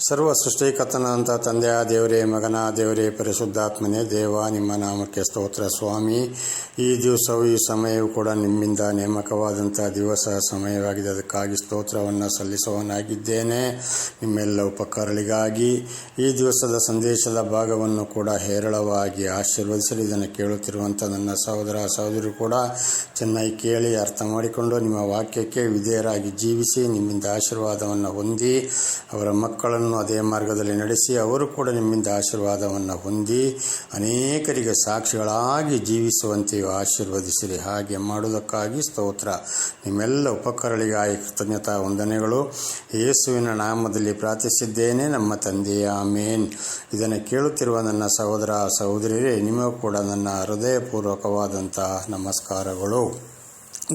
ಸರ್ವ ಸೃಷ್ಟಿಕರ್ತನಾದಂಥ ತಂದೆಯ, ದೇವರೇ ಮಗನ, ದೇವರೇ ಪರಿಶುದ್ಧಾತ್ಮನೇ, ದೇವ ನಿಮ್ಮ ನಾಮಕ್ಕೆ ಸ್ತೋತ್ರ ಸ್ವಾಮಿ. ಈ ದಿವಸವು ಈ ಸಮಯವು ಕೂಡ ನಿಮ್ಮಿಂದ ನೇಮಕವಾದಂಥ ದಿವಸ ಸಮಯವಾಗಿದೆ. ಅದಕ್ಕಾಗಿ ಸ್ತೋತ್ರವನ್ನು ಸಲ್ಲಿಸುವವನಾಗಿದ್ದೇನೆ. ನಿಮ್ಮೆಲ್ಲ ಉಪಕಾರಗಳಿಗಾಗಿ ಈ ದಿವಸದ ಸಂದೇಶದ ಭಾಗವನ್ನು ಕೂಡ ಹೇರಳವಾಗಿ ಆಶೀರ್ವದಿಸಲು. ಇದನ್ನು ಕೇಳುತ್ತಿರುವಂಥ ನನ್ನ ಸಹೋದರ ಸಹೋದರಿ ಕೂಡ ಚೆನ್ನಾಗಿ ಕೇಳಿ ಅರ್ಥ ಮಾಡಿಕೊಂಡು ನಿಮ್ಮ ವಾಕ್ಯಕ್ಕೆ ವಿಧೇಯರಾಗಿ ಜೀವಿಸಿ ನಿಮ್ಮಿಂದ ಆಶೀರ್ವಾದವನ್ನು ಹೊಂದಿ ಅವರ ಮಕ್ಕಳನ್ನು ಅದೇ ಮಾರ್ಗದಲ್ಲಿ ನಡೆಸಿ ಅವರು ಕೂಡ ನಿಮ್ಮಿಂದ ಆಶೀರ್ವಾದವನ್ನು ಹೊಂದಿ ಅನೇಕರಿಗೆ ಸಾಕ್ಷಿಗಳಾಗಿ ಜೀವಿಸುವಂತೆಯೂ ಆಶೀರ್ವದಿಸಿರಿ. ಹಾಗೆ ಮಾಡುವುದಕ್ಕಾಗಿ ಸ್ತೋತ್ರ. ನಿಮ್ಮೆಲ್ಲ ಉಪಕರಳಿಗಾಗಿ ಕೃತಜ್ಞತಾ ವಂದನೆಗಳು. ಯೇಸುವಿನ ನಾಮದಲ್ಲಿ ಪ್ರಾರ್ಥಿಸಿದ್ದೇನೆ. ನಮ್ಮ ತಂದೆಯ ಮೇನ್ ಇದನ್ನು ಕೇಳುತ್ತಿರುವ ನನ್ನ ಸಹೋದರ, ಸಹೋದರಿಯರೇ, ನಿಮಗೂ ಕೂಡ ನನ್ನ ಹೃದಯಪೂರ್ವಕವಾದಂತಹ ನಮಸ್ಕಾರಗಳು.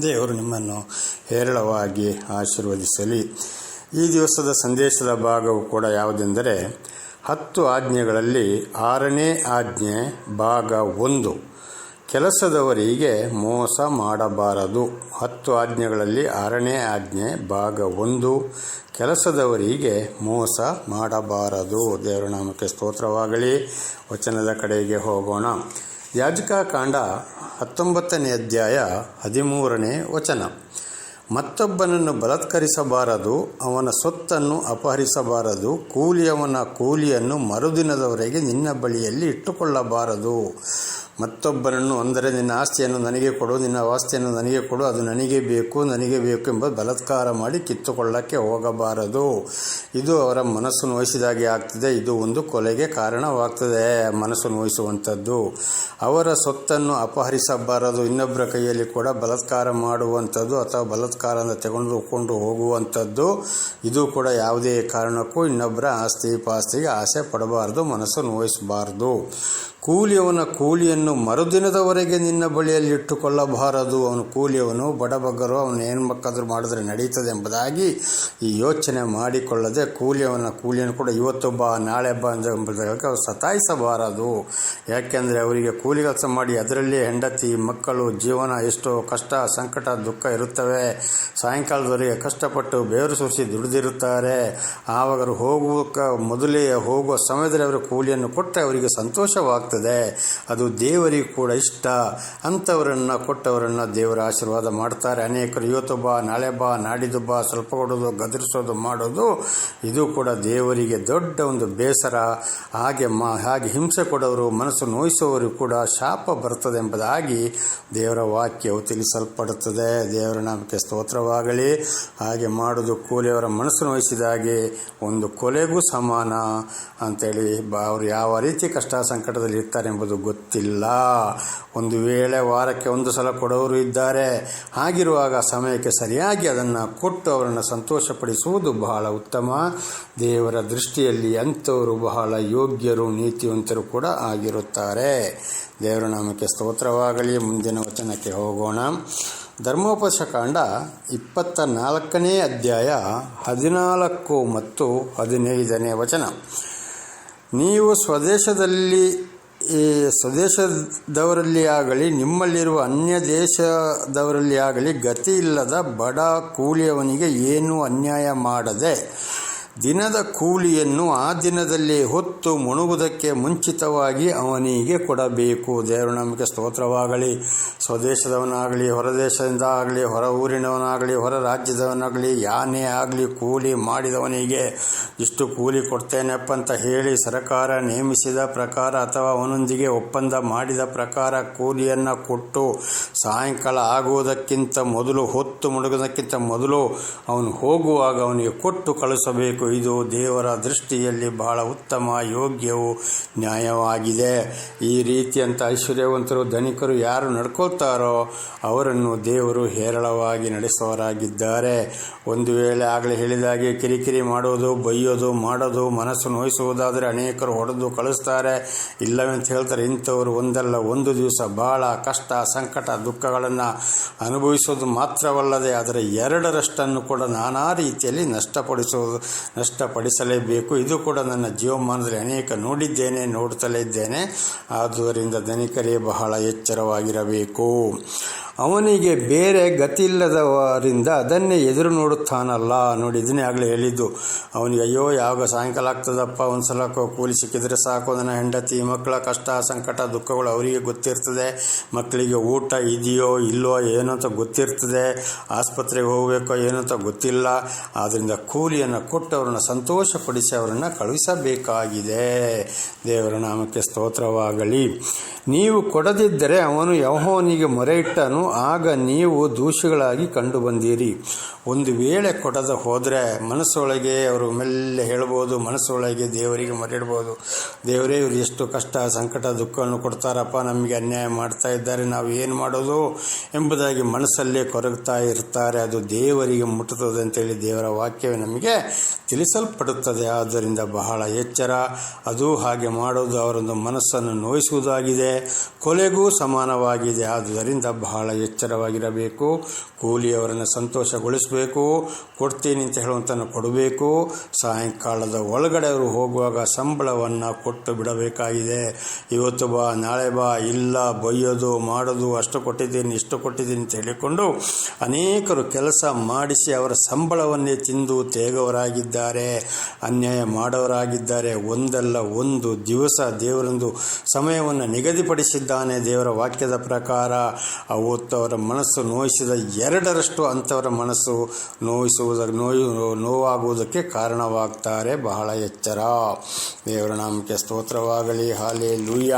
ದೇವರು ನಿಮ್ಮನ್ನು ಹೇರಳವಾಗಿ ಆಶೀರ್ವದಿಸಲಿ. ಈ ದಿವಸದ ಸಂದೇಶದ ಭಾಗವು ಕೂಡ ಯಾವುದೆಂದರೆ, ಹತ್ತು ಆಜ್ಞೆಗಳಲ್ಲಿ ಆರನೇ ಆಜ್ಞೆ ಭಾಗ ಒಂದು, ಕೆಲಸದವರಿಗೆ ಮೋಸ ಮಾಡಬಾರದು. ಹತ್ತು ಆಜ್ಞೆಗಳಲ್ಲಿ ಆರನೇ ಆಜ್ಞೆ ಭಾಗ ಒಂದು, ಕೆಲಸದವರಿಗೆ ಮೋಸ ಮಾಡಬಾರದು. ದೇವರ ನಾಮಕ್ಕೆ ಸ್ತೋತ್ರವಾಗಲಿ. ವಚನದ ಕಡೆಗೆ ಹೋಗೋಣ. ಯಾಜಕ ಕಾಂಡ ಹತ್ತೊಂಬತ್ತನೇ ಅಧ್ಯಾಯ ಹದಿಮೂರನೇ ವಚನ. ಮತ್ತೊಬ್ಬನನ್ನು ಬಲತ್ಕರಿಸಬಾರದು ಅವನ ಸೊತ್ತನ್ನು ಅಪಹರಿಸಬಾರದು ಕೂಲಿಯವನ ಕೂಲಿಯನ್ನು ಮರುದಿನದವರೆಗೆ ನಿನ್ನ ಬಳಿಯಲ್ಲಿ ಇಟ್ಟುಕೊಳ್ಳಬಾರದು. ಮತ್ತೊಬ್ಬನನ್ನು ಅಂದರೆ ನಿನ್ನ ಆಸ್ತಿಯನ್ನು ನನಗೆ ಕೊಡು, ನಿನ್ನ ಆಸ್ತಿಯನ್ನು ನನಗೆ ಕೊಡು, ಅದು ನನಗೆ ಬೇಕು ನನಗೆ ಬೇಕು ಎಂಬ ಬಲತ್ಕಾರ ಮಾಡಿ ಕಿತ್ತುಕೊಳ್ಳಕ್ಕೆ ಹೋಗಬಾರದು. ಇದು ಅವರ ಮನಸ್ಸು ನೋಯಿಸಿದಾಗೆ ಆಗ್ತದೆ. ಇದು ಒಂದು ಕೊಲೆಗೆ ಕಾರಣವಾಗ್ತದೆ ಮನಸ್ಸು ನೋಯಿಸುವಂಥದ್ದು. ಅವರ ಸೊತ್ತನ್ನು ಅಪಹರಿಸಬಾರದು. ಇನ್ನೊಬ್ಬರ ಕೈಯಲ್ಲಿ ಕೂಡ ಬಲತ್ಕಾರ ಮಾಡುವಂಥದ್ದು ಅಥವಾ ಬಲಾತ್ಕಾರದಿಂದ ತೆಗೆದುಕೊಂಡು ಹೋಗುವಂಥದ್ದು. ಇದು ಕೂಡ ಯಾವುದೇ ಕಾರಣಕ್ಕೂ ಇನ್ನೊಬ್ಬರ ಆಸ್ತಿ ಪಾಸ್ತಿಗೆ ಆಸೆ ಪಡಬಾರದು, ಮನಸ್ಸು ನೋಯಿಸಬಾರದು. ಕೂಲಿಯವನ ಕೂಲಿಯನ್ನು ಮರುದಿನದವರೆಗೆ ನಿನ್ನ ಬಳಿಯಲ್ಲಿ ಇಟ್ಟುಕೊಳ್ಳಬಾರದು. ಅವನು ಕೂಲಿಯವನು, ಬಡಬಗ್ಗರು, ಅವನು ಏನು ಮಕ್ಕಾದರೂ ಮಾಡಿದ್ರೆ ನಡೀತದೆ ಎಂಬುದಾಗಿ ಈ ಯೋಚನೆ ಮಾಡಿಕೊಳ್ಳದೆ ಕೂಲಿಯವನ ಕೂಲಿಯನ್ನು ಕೂಡ ಇವತ್ತು ಬಾ ನಾಳೆ ಬಾ ಎಂಬುದಾಗಿ ಅವರು ಸತಾಯಿಸಬಾರದು. ಯಾಕೆಂದರೆ ಅವರಿಗೆ ಕೂಲಿ ಕೆಲಸ ಮಾಡಿ ಅದರಲ್ಲಿ ಹೆಂಡತಿ, ಮಕ್ಕಳು, ಜೀವನ ಎಷ್ಟೋ ಕಷ್ಟ, ಸಂಕಟ, ದುಃಖ ಇರುತ್ತವೆ. ಸಾಯಂಕಾಲದವರೆಗೆ ಕಷ್ಟಪಟ್ಟು ಬೇರು ಸುರಿಸಿ ದುಡಿದಿರುತ್ತಾರೆ. ಆವಾಗ ಹೋಗುವ ಮೊದಲೇ ಹೋಗುವ ಸಮಯದಲ್ಲಿ ಅವರು ಕೂಲಿಯನ್ನು ಕೊಟ್ಟರೆ ಅವರಿಗೆ ಸಂತೋಷವಾಗ್ತದೆ. ಅದು ದೇವರಿಗೆ ಕೂಡ ಇಷ್ಟ. ಅಂಥವರನ್ನು ಕೊಟ್ಟವರನ್ನು ದೇವರ ಆಶೀರ್ವಾದ ಮಾಡ್ತಾರೆ. ಅನೇಕರು ಇವತ್ತು ಬಾ, ನಾಳೆ ಬಾ, ನಾಡಿದ್ದು ಬಾ, ಸ್ವಲ್ಪ ಕೊಡೋದು, ಗದರಿಸೋದು, ಮಾಡೋದು, ಇದು ಕೂಡ ದೇವರಿಗೆ ದೊಡ್ಡ ಒಂದು ಬೇಸರ. ಹಾಗೆ ಮಾ, ಹಾಗೆ ಹಿಂಸೆ ಕೊಡೋರು, ಮನಸ್ಸು ನೋಯಿಸುವವರು ಕೂಡ ಶಾಪ ಬರ್ತದೆ ಎಂಬುದಾಗಿ ದೇವರ ವಾಕ್ಯವು ತಿಳಿಸಲ್ಪಡುತ್ತದೆ. ದೇವರ ನಾಮಕ್ಕೆ ಸ್ತೋತ್ರವಾಗಲಿ. ಹಾಗೆ ಮಾಡೋದು ಕೂಲಿಯವರ ಮನಸ್ಸು ನೋಯಿಸಿದಾಗೆ ಒಂದು ಕೊಲೆಗೂ ಸಮಾನ ಅಂತೇಳಿ ಬ, ಅವರು ಯಾವ ರೀತಿ ಕಷ್ಟ ಸಂಕಟದಲ್ಲಿ ಎಂಬುದು ಗೊತ್ತಿಲ್ಲ. ಒಂದು ವೇಳೆ ವಾರಕ್ಕೆ ಒಂದು ಸಲ ಕೊಡೋರು ಇದ್ದಾರೆ, ಹಾಗಿರುವಾಗ ಸಮಯಕ್ಕೆ ಸರಿಯಾಗಿ ಅದನ್ನು ಕೊಟ್ಟು ಅವರನ್ನು ಸಂತೋಷಪಡಿಸುವುದು ಬಹಳ ಉತ್ತಮ. ದೇವರ ದೃಷ್ಟಿಯಲ್ಲಿ ಅಂಥವರು ಬಹಳ ಯೋಗ್ಯರು, ನೀತಿವಂತರು ಕೂಡ ಆಗಿರುತ್ತಾರೆ. ದೇವರ ನಾಮಕ್ಕೆ ಸ್ತೋತ್ರವಾಗಲಿ. ಮುಂದಿನ ವಚನಕ್ಕೆ ಹೋಗೋಣ. ಧರ್ಮೋಪದೇಶಕಾಂಡ ಇಪ್ಪತ್ತ ನಾಲ್ಕನೇ ಅಧ್ಯಾಯ ಹದಿನಾಲ್ಕು ಮತ್ತು ಹದಿನೈದನೇ ವಚನ. ನೀವು ಸ್ವದೇಶದಲ್ಲಿ ಈ ಸ್ವದೇಶದವರಲ್ಲಿ ಆಗಲಿ ನಿಮ್ಮಲ್ಲಿರುವ ಅನ್ಯ ದೇಶದವರಲ್ಲಿ ಆಗಲಿ ಗತಿ ಇಲ್ಲದ ಬಡ ಕೂಲಿಯವನಿಗೆ ಏನೂ ಅನ್ಯಾಯ ಮಾಡದೆ ದಿನದ ಕೂಲಿಯನ್ನು ಆ ದಿನದಲ್ಲಿ ಹೊತ್ತು ಮುಣುಗುವುದಕ್ಕೆ ಮುಂಚಿತವಾಗಿ ಅವನಿಗೆ ಕೊಡಬೇಕು. ದೇವರು ನಮಗೆ ಸ್ತೋತ್ರವಾಗಲಿ. ಸ್ವದೇಶದವನಾಗಲಿ ಹೊರದೇಶದಿಂದ ಆಗಲಿ ಹೊರ ಊರಿನವನಾಗಲಿ, ಹೊರ ರಾಜ್ಯದವನಾಗಲಿ, ಯಾನೇ ಆಗಲಿ ಕೂಲಿ ಮಾಡಿದವನಿಗೆ ಇಷ್ಟು ಕೂಲಿ ಕೊಡ್ತೇನೆಪ್ಪ ಅಂತ ಹೇಳಿ ಸರ್ಕಾರ ನೇಮಿಸಿದ ಪ್ರಕಾರ ಅಥವಾ ಅವನೊಂದಿಗೆ ಒಪ್ಪಂದ ಮಾಡಿದ ಪ್ರಕಾರ ಕೂಲಿಯನ್ನು ಕೊಟ್ಟು ಸಾಯಂಕಾಲ ಆಗುವುದಕ್ಕಿಂತ ಮೊದಲು, ಹೊತ್ತು ಮುಳುಗುವುದಕ್ಕಿಂತ ಮೊದಲು ಅವನು ಹೋಗುವಾಗ ಅವನಿಗೆ ಕೊಟ್ಟು ಕಳಿಸಬೇಕು. ಇದು ದೇವರ ದೃಷ್ಟಿಯಲ್ಲಿ ಬಹಳ ಉತ್ತಮ ಯೋಗ್ಯವು ನ್ಯಾಯವಾಗಿದೆ. ಈ ರೀತಿಯಂಥ ಐಶ್ವರ್ಯವಂತರು, ಧನಿಕರು ಯಾರು ನಡ್ಕೋತಾರೋ ಅವರನ್ನು ದೇವರು ಹೇರಳವಾಗಿ ನಡೆಸುವರಾಗಿದ್ದಾರೆ ಒಂದು ವೇಳೆ ಆಗಲೇ ಹೇಳಿದಾಗೆ ಕಿರಿಕಿರಿ ಮಾಡೋದು, ಬೈಯೋದು, ಮಾಡೋದು, ಮನಸ್ಸು ನೋಯಿಸುವುದಾದರೆ ಅನೇಕರು ಹೊಡೆದು ಕಳಿಸ್ತಾರೆ. ಇಲ್ಲವೆಂತ ಹೇಳ್ತಾರೆ, ಇಂಥವರು ಒಂದಲ್ಲ, ಒಂದು ದಿವಸ ಬಹಳ ಕಷ್ಟ, ಸಂಕಟ, ದುಃಖಗಳನ್ನು ಅನುಭವಿಸೋದು ಮಾತ್ರವಲ್ಲದೆ ಅದರ ಎರಡರಷ್ಟನ್ನು ಕೂಡ ನಾನಾ ರೀತಿಯಲ್ಲಿ ನಷ್ಟಪಡಿಸುವುದು ನಷ್ಟಪಡಿಸಲೇಬೇಕು. ಇದು ಕೂಡ ನನ್ನ ಜೀವಮಾನದಲ್ಲಿ ಅನೇಕ ನೋಡಿದ್ದೇನೆ ನೋಡುತ್ತಲೇ ಇದ್ದೇನೆ. ಆದುದರಿಂದ ಧನಿಕರೇ ಬಹಳ ಎಚ್ಚರವಾಗಿರಬೇಕು. ಅವನಿಗೆ ಬೇರೆ ಗತಿಯಿಲ್ಲದವರಿಂದ ಅದನ್ನೇ ಎದುರು ನೋಡುತ್ತಾನಲ್ಲ. ನೋಡಿ, ಇದನ್ನೇ ಆಗಲೇ ಹೇಳಿದ್ದು. ಅವನಿಗೆ, ಅಯ್ಯೋ, ಯಾವಾಗ ಸಾಯಂಕಾಲ ಆಗ್ತದಪ್ಪ? ಒಂದು ಸಲ ಕೂಲಿ ಸಿಕ್ಕಿದ್ರೆ ಸಾಕು. ಅದನ್ನು ಹೆಂಡತಿ, ಮಕ್ಕಳ ಕಷ್ಟ, ಸಂಕಟ, ದುಃಖಗಳು ಅವರಿಗೆ ಗೊತ್ತಿರ್ತದೆ. ಮಕ್ಕಳಿಗೆ ಊಟ ಇದೆಯೋ ಇಲ್ಲೋ ಏನೋ ಅಂತ ಗೊತ್ತಿರ್ತದೆ. ಆಸ್ಪತ್ರೆಗೆ ಹೋಗಬೇಕೋ ಏನೋ ಅಂತ ಗೊತ್ತಿಲ್ಲ. ಆದ್ದರಿಂದ ಕೂಲಿಯನ್ನು ಕೊಟ್ಟು ಅವರನ್ನು ಸಂತೋಷಪಡಿಸಿ ಅವರನ್ನು ಕಳುಹಿಸಬೇಕಾಗಿದೆ. ದೇವರ ನಾಮಕ್ಕೆ ಸ್ತೋತ್ರವಾಗಲಿ. ನೀವು ಕೊಡದಿದ್ದರೆ ಅವನು ಯಹೋವನಿಗೆ ಮೊರೆ ಇಟ್ಟನು ಆಗ ನೀವು ದೂಷಿಗಳಾಗಿ ಕಂಡು ಬಂದಿರಿ ಒಂದು ವೇಳೆ ಕೊಡದ ಹೋದರೆ ಮನಸ್ಸೊಳಗೆ ಅವರು ಮೆಲ್ಲೆ ಹೇಳ್ಬೋದು, ಮನಸ್ಸೊಳಗೆ ದೇವರಿಗೆ ಮೊರೆ ಇಡ್ಬೋದು ದೇವರೇ, ಇವರು ಎಷ್ಟು ಕಷ್ಟ, ಸಂಕಟ, ದುಃಖವನ್ನು ಕೊಡ್ತಾರಪ್ಪ, ನಮಗೆ ಅನ್ಯಾಯ ಮಾಡ್ತಾ ಇದ್ದಾರೆ, ನಾವು ಏನು ಮಾಡೋದು? ಎಂಬುದಾಗಿ ಮನಸ್ಸಲ್ಲೇ ಕೊರಗ್ತಾ ಇರ್ತಾರೆ. ಅದು ದೇವರಿಗೆ ಮುಟ್ಟುತ್ತದೆ ಅಂತೇಳಿ ದೇವರ ವಾಕ್ಯವೇ ನಮಗೆ ತಿಳಿಸಲ್ಪಡುತ್ತದೆ. ಆದ್ದರಿಂದ ಬಹಳ ಎಚ್ಚರ. ಅದು ಹಾಗೆ ಮಾಡೋದು ಅವರೊಂದು ಮನಸ್ಸನ್ನು ನೋಯಿಸುವುದಾಗಿದೆ. ಕೊಲೆಗೂ ಸಮಾನವಾಗಿದೆ. ಆದುದರಿಂದ ಬಹಳ ಎಚ್ಚರವಾಗಿರಬೇಕು. ಕೂಲಿಯವರನ್ನು ಸಂತೋಷಗೊಳಿಸಬೇಕು ಕೊಡ್ತೀನಿ ಅಂತ ಹೇಳುವಂಥನ್ನು ಕೊಡಬೇಕು. ಸಾಯಂಕಾಲದ ಒಳಗಡೆ ಅವರು ಹೋಗುವಾಗ ಸಂಬಳವನ್ನು ಕೊಟ್ಟು ಬಿಡಬೇಕಾಗಿದೆ. ಇವತ್ತು ಬಾ, ನಾಳೆ ಬಾ, ಇಲ್ಲ, ಬೈಯೋದು, ಮಾಡೋದು, ಅಷ್ಟು ಕೊಟ್ಟಿದ್ದೀನಿ, ಇಷ್ಟು ಕೊಟ್ಟಿದ್ದೀನಿ ಅಂತ ಹೇಳಿಕೊಂಡು ಅನೇಕರು ಕೆಲಸ ಮಾಡಿಸಿ ಅವರ ಸಂಬಳವನ್ನೇ ತಿಂದು ತೇಗವರಾಗಿದ್ದಾರೆ. ಅನ್ಯಾಯ ಮಾಡೋರಾಗಿದ್ದಾರೆ. ಒಂದಲ್ಲ ಒಂದು ದಿವಸ ದೇವರೊಂದು ಸಮಯವನ್ನು ನಿಗದಿಪಡಿಸಿದ್ದಾನೆ ದೇವರ ವಾಕ್ಯದ ಪ್ರಕಾರ. ಅವತ್ತು ಅವರ ಮನಸ್ಸು ನೋಯಿಸಿದ ಎರಡರಷ್ಟು ಅಂಥವರ ಮನಸ್ಸು ನೋಯಿಸುವುದ, ನೋಯು, ನೋವಾಗುವುದಕ್ಕೆ ಕಾರಣವಾಗ್ತಾರೆ. ಬಹಳ ಎಚ್ಚರ. ದೇವರ ನಾಮಕ್ಕೆ ಸ್ತೋತ್ರವಾಗಲಿ. ಹಾಲೆ ಲೂಯ್ಯ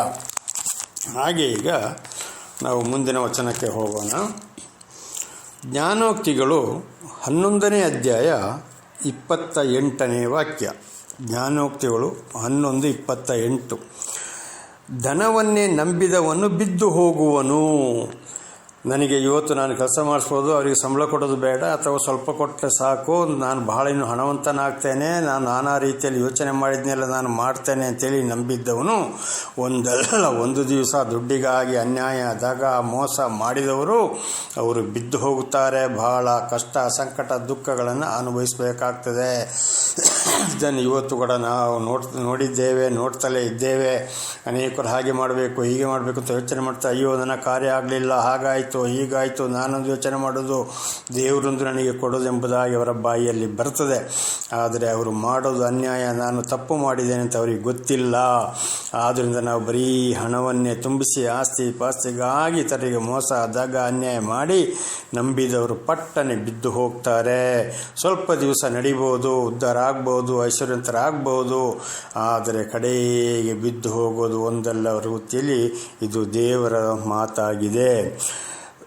ಹಾಗೆ ಈಗ ನಾವು ಮುಂದಿನ ವಚನಕ್ಕೆ ಹೋಗೋಣ. ಜ್ಞಾನೋಕ್ತಿಗಳು ಹನ್ನೊಂದನೇ ಅಧ್ಯಾಯ ಇಪ್ಪತ್ತ ಎಂಟನೇ ವಾಕ್ಯ. ಜ್ಞಾನೋಕ್ತಿಗಳು ಹನ್ನೊಂದು ಇಪ್ಪತ್ತ ಎಂಟು. ಧನವನ್ನೇ ನಂಬಿದವನು ಬಿದ್ದು ಹೋಗುವನು. ನನಗೆ ಇವತ್ತು ನಾನು ಕೆಲಸ ಮಾಡಿಸ್ಬೋದು, ಅವರಿಗೆ ಸಂಬಳ ಕೊಡೋದು ಬೇಡ, ಅಥವಾ ಸ್ವಲ್ಪ ಕೊಟ್ಟರೆ ಸಾಕು, ನಾನು ಬಹಳ ಇನ್ನು ಹಣವಂತನಾಗ್ತೇನೆ, ನಾನು ನಾನಾ ರೀತಿಯಲ್ಲಿ ಯೋಚನೆ ಮಾಡಿದ್ನೆಲ್ಲ ನಾನು ಮಾಡ್ತೇನೆ ಅಂತೇಳಿ ನಂಬಿದ್ದವನು ಒಂದಲ್ಲ, ಒಂದು ದಿವಸ ದುಡ್ಡಿಗಾಗಿ ಅನ್ಯಾಯ, ದಗ, ಮೋಸ ಮಾಡಿದವರು ಅವರು ಬಿದ್ದು ಹೋಗುತ್ತಾರೆ. ಬಹಳ ಕಷ್ಟ, ಸಂಕಟ, ದುಃಖಗಳನ್ನು ಅನುಭವಿಸಬೇಕಾಗ್ತದೆ. ಇದನ್ನು ಇವತ್ತು ಕೂಡ ನಾವು ನೋಡ್, ನೋಡಿದ್ದೇವೆ, ನೋಡ್ತಲೇ ಇದ್ದೇವೆ. ಅನೇಕರು ಹಾಗೆ ಮಾಡಬೇಕು, ಹೀಗೆ ಮಾಡಬೇಕು ಅಂತ ಯೋಚನೆ ಮಾಡ್ತಾ, ಅಯ್ಯೋ, ನನ್ನ ಕಾರ್ಯ ಆಗಲಿಲ್ಲ, ಹಾಗಾಯಿತು. ಹೀಗಾಯಿತು, ನಾನೊಂದು ಯೋಚನೆ ಮಾಡೋದು, ದೇವರೊಂದು ನನಗೆ ಕೊಡೋದೆಂಬುದಾಗಿ ಅವರ ಬಾಯಿಯಲ್ಲಿ ಬರ್ತದೆ. ಆದರೆ ಅವರು ಮಾಡೋದು ಅನ್ಯಾಯ, ನಾನು ತಪ್ಪು ಮಾಡಿದ್ದೇನೆ ಅಂತ ಅವರಿಗೆ ಗೊತ್ತಿಲ್ಲ. ಆದ್ದರಿಂದ ನಾವು ಬರೀ ಹಣವನ್ನೇ ತುಂಬಿಸಿ, ಆಸ್ತಿ ಪಾಸ್ತಿಗಾಗಿ ತರಿಗೆ ಮೋಸ, ದಗ, ಅನ್ಯಾಯ ಮಾಡಿ ನಂಬಿದವರು ಪಟ್ಟನೆ ಬಿದ್ದು ಹೋಗ್ತಾರೆ. ಸ್ವಲ್ಪ ದಿವಸ ನಡಿಬೋದು, ಉದ್ಧಾರ ಆಗ್ಬೋದು ಐಶ್ವರ್ಯಂತರಾಗ್ಬೋದು ಆದರೆ ಕಡೆಗೆ ಬಿದ್ದು ಹೋಗೋದು ಒಂದಲ್ಲ ವೃತ್ತಿಯಲ್ಲಿ ಇದು ದೇವರ ಮಾತಾಗಿದೆ.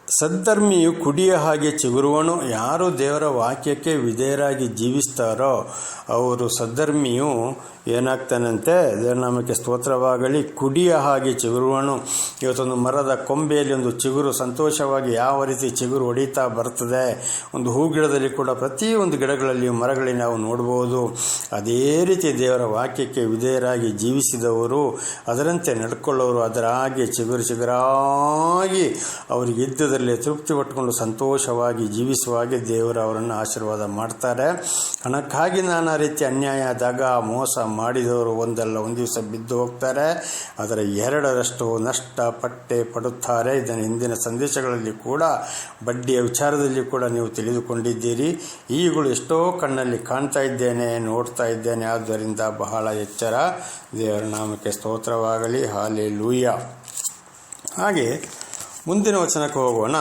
ಸದ್ಧರ್ಮಿಯು ಕುಡಿಯ ಹಾಗೆ ಚಿಗುರುವನು ಯಾರು ದೇವರ ವಾಕ್ಯಕ್ಕೆ ವಿಧೇಯರಾಗಿ ಜೀವಿಸ್ತಾರೋ ಅವರು ಸದ್ಧರ್ಮಿಯು ಏನಾಗ್ತಾನಂತೆ? ದೇವನಾಮಕ್ಕೆ ಸ್ತೋತ್ರವಾಗಲಿ, ಕುಡಿಯ ಹಾಗೆ ಚಿಗುರುವನು. ಇವತ್ತೊಂದು ಮರದ ಕೊಂಬೆಯಲ್ಲಿ ಒಂದು ಚಿಗುರು ಸಂತೋಷವಾಗಿ ಯಾವ ರೀತಿ ಚಿಗುರು ಹೊಡಿತಾ ಬರ್ತದೆ? ಒಂದು ಹೂ ಗಿಡದಲ್ಲಿ ಕೂಡ ಪ್ರತಿಯೊಂದು ಗಿಡಗಳಲ್ಲಿ ಮರಗಳಲ್ಲಿ ನಾವು ನೋಡ್ಬೋದು. ಅದೇ ರೀತಿ ದೇವರ ವಾಕ್ಯಕ್ಕೆ ವಿಧೇಯರಾಗಿ ಜೀವಿಸಿದವರು, ಅದರಂತೆ ನಡ್ಕೊಳ್ಳೋರು, ಅದರ ಹಾಗೆ ಚಿಗುರು ಚಿಗುರಾಗಿ ಅವರಿಗೆ ಇದ್ದದರಲ್ಲಿ ತೃಪ್ತಿ ಪಟ್ಟುಕೊಂಡು ಸಂತೋಷವಾಗಿ ಜೀವಿಸುವ ಹಾಗೆ ದೇವರು ಅವರನ್ನು ಆಶೀರ್ವಾದ ಮಾಡ್ತಾರೆ. ಹಣಕ್ಕಾಗಿ ನಾನಾ ರೀತಿ ಅನ್ಯಾಯ ದಗ ಮೋಸ ಮಾಡಿದವರು ಒಂದಲ್ಲ ಒಂದು ದಿವಸ ಬಿದ್ದು ಹೋಗ್ತಾರೆ. ಅದರ ಎರಡರಷ್ಟು ನಷ್ಟ ಪಟ್ಟೆ ಪಡುತ್ತಾರೆ. ಇದನ್ನು ಹಿಂದಿನ ಸಂದೇಶಗಳಲ್ಲಿ ಕೂಡ, ಬಡ್ಡಿಯ ವಿಚಾರದಲ್ಲಿ ಕೂಡ ನೀವು ತಿಳಿದುಕೊಂಡಿದ್ದೀರಿ. ಈಗಳು ಎಷ್ಟೋ ಕಣ್ಣಲ್ಲಿ ಕಾಣ್ತಾ ಇದ್ದೇನೆ, ನೋಡ್ತಾ ಇದ್ದೇನೆ. ಆದ್ದರಿಂದ ಬಹಳ ಎಚ್ಚರ. ದೇವರ ನಾಮಕ್ಕೆ ಸ್ತೋತ್ರವಾಗಲಿ. ಹಾಲೆ ಲೂಯ್ಯ ಹಾಗೆ ಮುಂದಿನ ವಚನಕ್ಕೆ ಹೋಗೋಣ.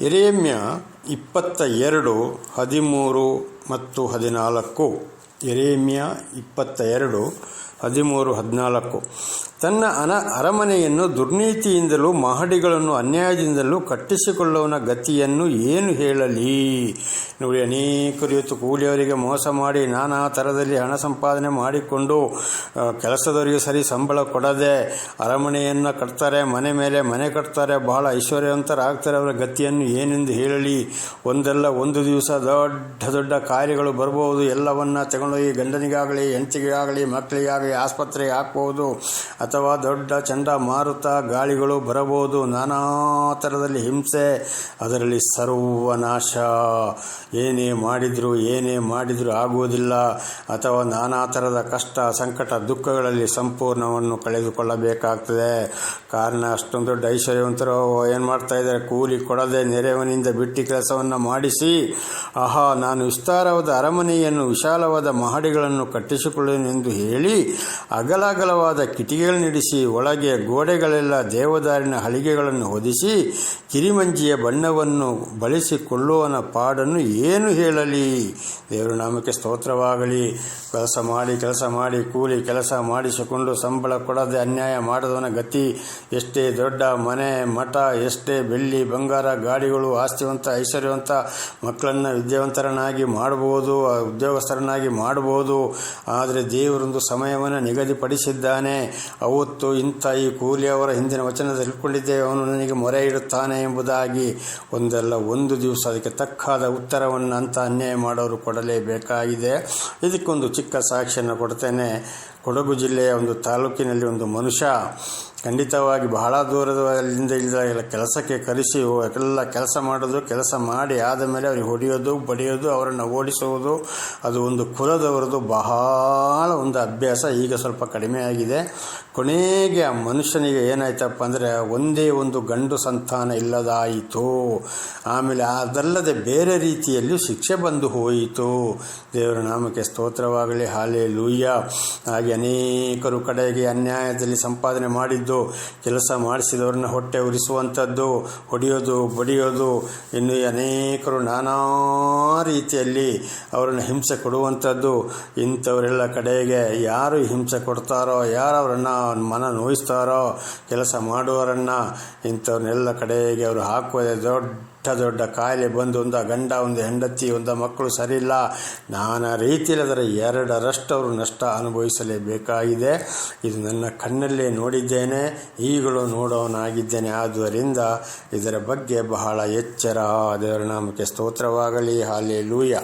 ಎರೇಮ್ಯ ಇಪ್ಪತ್ತ ಎರಡು ಹದಿಮೂರು ಮತ್ತು ಹದಿನಾಲ್ಕು. ಎರೇಮ್ಯ ಇಪ್ಪತ್ತ ಎರಡು ಹದಿಮೂರು, ಹದಿನಾಲ್ಕು. ತನ್ನ ಅನ ಅರಮನೆಯನ್ನು ದುರ್ನೀತಿಯಿಂದಲೂ ಮಹಡಿಗಳನ್ನು ಅನ್ಯಾಯದಿಂದಲೂ ಕಟ್ಟಿಸಿಕೊಳ್ಳುವನ ಗತಿಯನ್ನು ಏನು ಹೇಳಲಿ? ನೋಡಿ, ಅನೇಕರು ಇವತ್ತು ಕೂಲಿಯವರಿಗೆ ಮೋಸ ಮಾಡಿ ನಾನಾ ಥರದಲ್ಲಿ ಹಣ ಸಂಪಾದನೆ ಮಾಡಿಕೊಂಡು ಕೆಲಸದವರಿಗೆ ಸರಿ ಸಂಬಳ ಕೊಡದೆ ಅರಮನೆಯನ್ನು ಕಟ್ತಾರೆ, ಮನೆ ಮೇಲೆ ಮನೆ ಕಟ್ತಾರೆ, ಬಹಳ ಐಶ್ವರ್ಯವಂತರಾಗ್ತಾರೆ, ಅವರ ಗತಿಯನ್ನು ಏನೆಂದು ಹೇಳಲಿ? ಒಂದಲ್ಲ ಒಂದು ದಿವಸ ದೊಡ್ಡ ದೊಡ್ಡ ಕಾರ್ಯಗಳು ಬರಬಹುದು. ಎಲ್ಲವನ್ನ ತಗೊಂಡೋಗಿ ಗಂಡನಿಗಾಗಲಿ, ಹೆಂಡತಿಗಾಗಲಿ, ಮಕ್ಕಳಿಗಾಗಲಿ ಆಸ್ಪತ್ರೆಗೆ ಹಾಕ್ಬೋದು. ಅಥವಾ ದೊಡ್ಡ ಚಂಡಮಾರುತ ಗಾಳಿಗಳು ಬರಬಹುದು. ನಾನಾ ಥರದಲ್ಲಿ ಹಿಂಸೆ, ಅದರಲ್ಲಿ ಸರ್ವನಾಶ ಏನೇ ಮಾಡಿದರೂ ಏನೇ ಮಾಡಿದರೂ ಆಗುವುದಿಲ್ಲ. ಅಥವಾ ನಾನಾ ಥರದ ಕಷ್ಟ, ಸಂಕಟ, ದುಃಖಗಳಲ್ಲಿ ಸಂಪೂರ್ಣವನ್ನು ಕಳೆದುಕೊಳ್ಳಬೇಕಾಗ್ತದೆ. ಕಾರಣ ಅಷ್ಟೊಂದು ದೊಡ್ಡ ಐಶ್ವರ್ಯವಂತರು ಏನು ಮಾಡ್ತಾ ಇದ್ದಾರೆ? ಕೂಲಿ ಕೊಡದೆ ನೆರೆಯವನಿಂದ ಬಿಟ್ಟಿ ಕೆಲಸವನ್ನು ಮಾಡಿಸಿ, ಆಹಾ, ನಾನು ವಿಸ್ತಾರವಾದ ಅರಮನೆಯನ್ನು, ವಿಶಾಲವಾದ ಮಹಡಿಗಳನ್ನು ಕಟ್ಟಿಸಿಕೊಳ್ಳೇನೆಂದು ಹೇಳಿ ಅಗಲಗಲವಾದ ಕಿಟಿಗೆಗಳನ್ನಿಡಿಸಿ ಒಳಗೆ ಗೋಡೆಗಳೆಲ್ಲ ದೇವದಾರಿನ ಹಳಿಗೆಗಳನ್ನು ಹೊದಿಸಿ, ಕಿರಿಮಂಜಿಯ ಬಣ್ಣವನ್ನು ಬಳಸಿಕೊಳ್ಳುವನ ಪಾಡನ್ನು ಏನು ಹೇಳಲಿ? ದೇವರ ನಾಮಕ್ಕೆ ಸ್ತೋತ್ರವಾಗಲಿ. ಕೆಲಸ ಮಾಡಿ ಕೆಲಸ ಮಾಡಿ, ಕೂಲಿ ಕೆಲಸ ಮಾಡಿಸಿಕೊಂಡು ಸಂಬಳ ಕೊಡದೆ ಅನ್ಯಾಯ ಮಾಡದವನ ಗತಿ ಎಷ್ಟೇ ದೊಡ್ಡ ಮನೆ, ಮಠ, ಎಷ್ಟೇ ಬೆಳ್ಳಿ, ಬಂಗಾರ, ಗಾಡಿಗಳು, ಆಸ್ತಿವಂತ, ಐಶ್ವರ್ಯವಂತ, ಮಕ್ಕಳನ್ನು ವಿದ್ಯಾವಂತರನ್ನಾಗಿ ಮಾಡಬಹುದು, ಉದ್ಯೋಗಸ್ಥರನ್ನಾಗಿ ಮಾಡಬಹುದು. ಆದರೆ ದೇವರೊಂದು ಸಮಯವನ್ನು ನಿಗದಿಪಡಿಸಿದ್ದಾನೆ. ಅವತ್ತು ಇಂಥ ಈ ಕೂಲಿಯವರ ಹಿಂದಿನ ವಚನ ತಿಳ್ಕೊಂಡಿದ್ದೇವೆ. ಅವನು ನನಗೆ ಮೊರೆ ಇಡುತ್ತಾನೆ ಎಂಬುದಾಗಿ ಒಂದಲ್ಲ, ಒಂದು ದಿವಸ ಅದಕ್ಕೆ ತಕ್ಕಾದ ಉತ್ತರವನ್ನು ಅಂತ ಅನ್ಯಾಯ ಮಾಡೋರು ಕೊಡಲೇಬೇಕಾಗಿದೆ. ಇದಕ್ಕೊಂದು ಚಿಕ್ಕ ಸಾಕ್ಷಿಯನ್ನು ಕೊಡ್ತೇನೆ. ಕೊಡಗು ಜಿಲ್ಲೆಯ ಒಂದು ತಾಲೂಕಿನಲ್ಲಿ ಒಂದು ಮನುಷ್ಯ ಖಂಡಿತವಾಗಿ ಬಹಳ ದೂರದಿಂದ ಇಲ್ಲದ ಕೆಲಸಕ್ಕೆ ಕರೆಸಿ ಎಲ್ಲ ಕೆಲಸ ಮಾಡೋದು, ಕೆಲಸ ಮಾಡಿ ಆದ ಮೇಲೆ ಅವ್ರಿಗೆ ಹೊಡೆಯೋದು, ಬಡಿಯೋದು, ಅವರನ್ನು ಓಡಿಸುವುದು ಅದು ಒಂದು ಕುಲದವರದು ಬಹಳ ಒಂದು ಅಭ್ಯಾಸ. ಈಗ ಸ್ವಲ್ಪ ಕಡಿಮೆ ಆಗಿದೆ. ಕೊನೆಗೆ ಆ ಮನುಷ್ಯನಿಗೆ ಏನಾಯ್ತಪ್ಪ ಅಂದರೆ ಒಂದೇ ಒಂದು ಗಂಡು ಸಂತಾನ ಇಲ್ಲದಾಯಿತು. ಆಮೇಲೆ ಅದಲ್ಲದೆ ಬೇರೆ ರೀತಿಯಲ್ಲಿ ಶಿಕ್ಷೆ ಬಂದು ಹೋಯಿತು. ದೇವರ ನಾಮಕ್ಕೆ ಸ್ತೋತ್ರವಾಗಲಿ ಹಾಲೆ ಲೂಯ್ಯ ಹಾಗೆ ಅನೇಕರು ಕಡೆಗೆ ಅನ್ಯಾಯದಲ್ಲಿ ಸಂಪಾದನೆ ಮಾಡಿದ್ದು ಕೆಲಸ ಮಾಡಿಸಿದವ್ರನ್ನ ಹೊಟ್ಟೆ ಉರಿಸುವಂಥದ್ದು, ಹೊಡೆಯೋದು, ಬಡಿಯೋದು, ಇನ್ನು ಅನೇಕರು ನಾನಾ ರೀತಿಯಲ್ಲಿ ಅವರನ್ನು ಹಿಂಸೆ ಕೊಡುವಂಥದ್ದು. ಇಂಥವರೆಲ್ಲ ಕಡೆಗೆ ಯಾರು ಹಿಂಸೆ ಕೊಡ್ತಾರೋ, ಯಾರು ಅವರನ್ನು ಮನ ನೋಯಿಸ್ತಾರೋ, ಕೆಲಸ ಮಾಡುವವರನ್ನು ಇಂಥವ್ರನ್ನೆಲ್ಲ ಕಡೆಗೆ ಅವರು ಹಾಕುವುದೇ ದೊಡ್ಡ ದೊಡ್ಡ ಕಾಯಿಲೆ ಬಂದು ಒಂದು ಗಂಡ, ಒಂದು ಹೆಂಡತಿ, ಒಂದು ಮಕ್ಕಳು ಸರಿಯಿಲ್ಲ. ನಾನಾ ರೀತಿಯಲ್ಲಿ ಅದರ ಎರಡರಷ್ಟು ಅವರು ನಷ್ಟ ಅನುಭವಿಸಲೇಬೇಕಾಗಿದೆ. ಇದು ನನ್ನ ಕಣ್ಣಲ್ಲೇ ನೋಡಿದ್ದೇನೆ, ಈಗಲೂ ನೋಡೋನಾಗಿದ್ದೇನೆ. ಆದುದರಿಂದ ಇದರ ಬಗ್ಗೆ ಬಹಳ ಎಚ್ಚರ. ದೇವರ ನಾಮಕ್ಕೆ ಸ್ತೋತ್ರವಾಗಲಿ. ಹಾಲೆ ಲೂಯ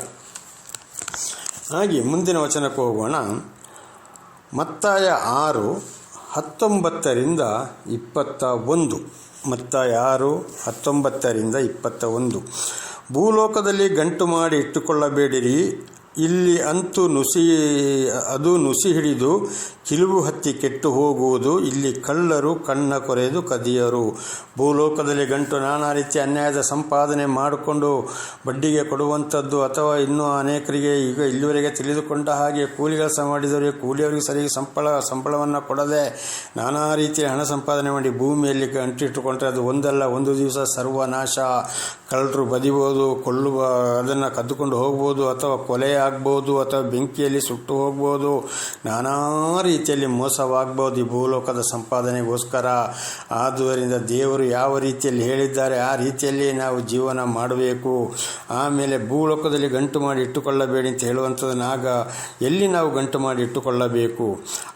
ಹಾಗೆ ಮುಂದಿನ ವಚನಕ್ಕೆ ಹೋಗೋಣ. ಮತ್ತಾಯ ಆರು ಹತ್ತೊಂಬತ್ತರಿಂದ ಇಪ್ಪತ್ತ ಒಂದು. ಮತ್ತಾಯ ಯಾರು? ಹತ್ತೊಂಬತ್ತರಿಂದ ಇಪ್ಪತ್ತ ಒಂದು ಭೂಲೋಕದಲ್ಲಿ ಗಂಟು ಮಾಡಿ ಇಟ್ಟುಕೊಳ್ಳಬೇಡಿರಿ. ಇಲ್ಲಿ ಅಂತೂ ನುಸಿ, ಅದು ನುಸಿ ಹಿಡಿದು ಕಿಲುಬು ಹತ್ತಿ ಕೆಟ್ಟು ಹೋಗುವುದು ಇಲ್ಲಿ ಕಳ್ಳರು ಕಣ್ಣ ಕೊರೆದು ಕದಿಯರು. ಭೂಲೋಕದಲ್ಲಿ ಗಂಟು ನಾನಾ ರೀತಿಯ ಅನ್ಯಾಯದ ಸಂಪಾದನೆ ಮಾಡಿಕೊಂಡು ಬಡ್ಡಿಗೆ ಕೊಡುವಂಥದ್ದು ಅಥವಾ ಇನ್ನೂ ಅನೇಕರಿಗೆ ಈಗ ಇಲ್ಲಿವರೆಗೆ ತಿಳಿದುಕೊಂಡ ಹಾಗೆ ಕೂಲಿ ಕೆಲಸ ಮಾಡಿದವರಿಗೆ ಕೂಲಿಯವರಿಗೆ ಸರಿಯಾಗಿ ಸಂಬಳ, ಸಂಬಳವನ್ನು ಕೊಡದೆ ನಾನಾ ರೀತಿಯ ಹಣ ಸಂಪಾದನೆ ಮಾಡಿ ಭೂಮಿಯಲ್ಲಿ ಗಂಟಿಟ್ಟುಕೊಂಡ್ರೆ ಅದು ಒಂದಲ್ಲ, ಒಂದು ದಿವಸ ಸರ್ವನಾಶ. ಕಳ್ಳರು ಬದಿಬೋದು ಕೊಳ್ಳುವ ಅದನ್ನು ಕದ್ದುಕೊಂಡು ಹೋಗ್ಬೋದು ಅಥವಾ ಕೊಲೆ ಆಗ್ಬೋದು ಅಥವಾ ಬೆಂಕಿಯಲ್ಲಿ ಸುಟ್ಟು ಹೋಗ್ಬೋದು. ನಾನಾ ರೀತಿಯಲ್ಲಿ ಮೋಸವಾಗ್ಬೋದು. ಈ ಭೂಲೋಕದ ಸಂಪಾದನೆಗೋಸ್ಕರ. ಆದುದರಿಂದ ದೇವರು ಯಾವ ರೀತಿಯಲ್ಲಿ ಹೇಳಿದ್ದಾರೆ, ಆ ರೀತಿಯಲ್ಲಿ ನಾವು ಜೀವನ ಮಾಡಬೇಕು. ಆಮೇಲೆ ಭೂಲೋಕದಲ್ಲಿ ಗಂಟು ಮಾಡಿ ಇಟ್ಟುಕೊಳ್ಳಬೇಡಿ ಅಂತ ಹೇಳುವಂಥದ್ದನ್ನಾಗ ಎಲ್ಲಿ ನಾವು ಗಂಟು ಮಾಡಿ ಇಟ್ಟುಕೊಳ್ಳಬೇಕು?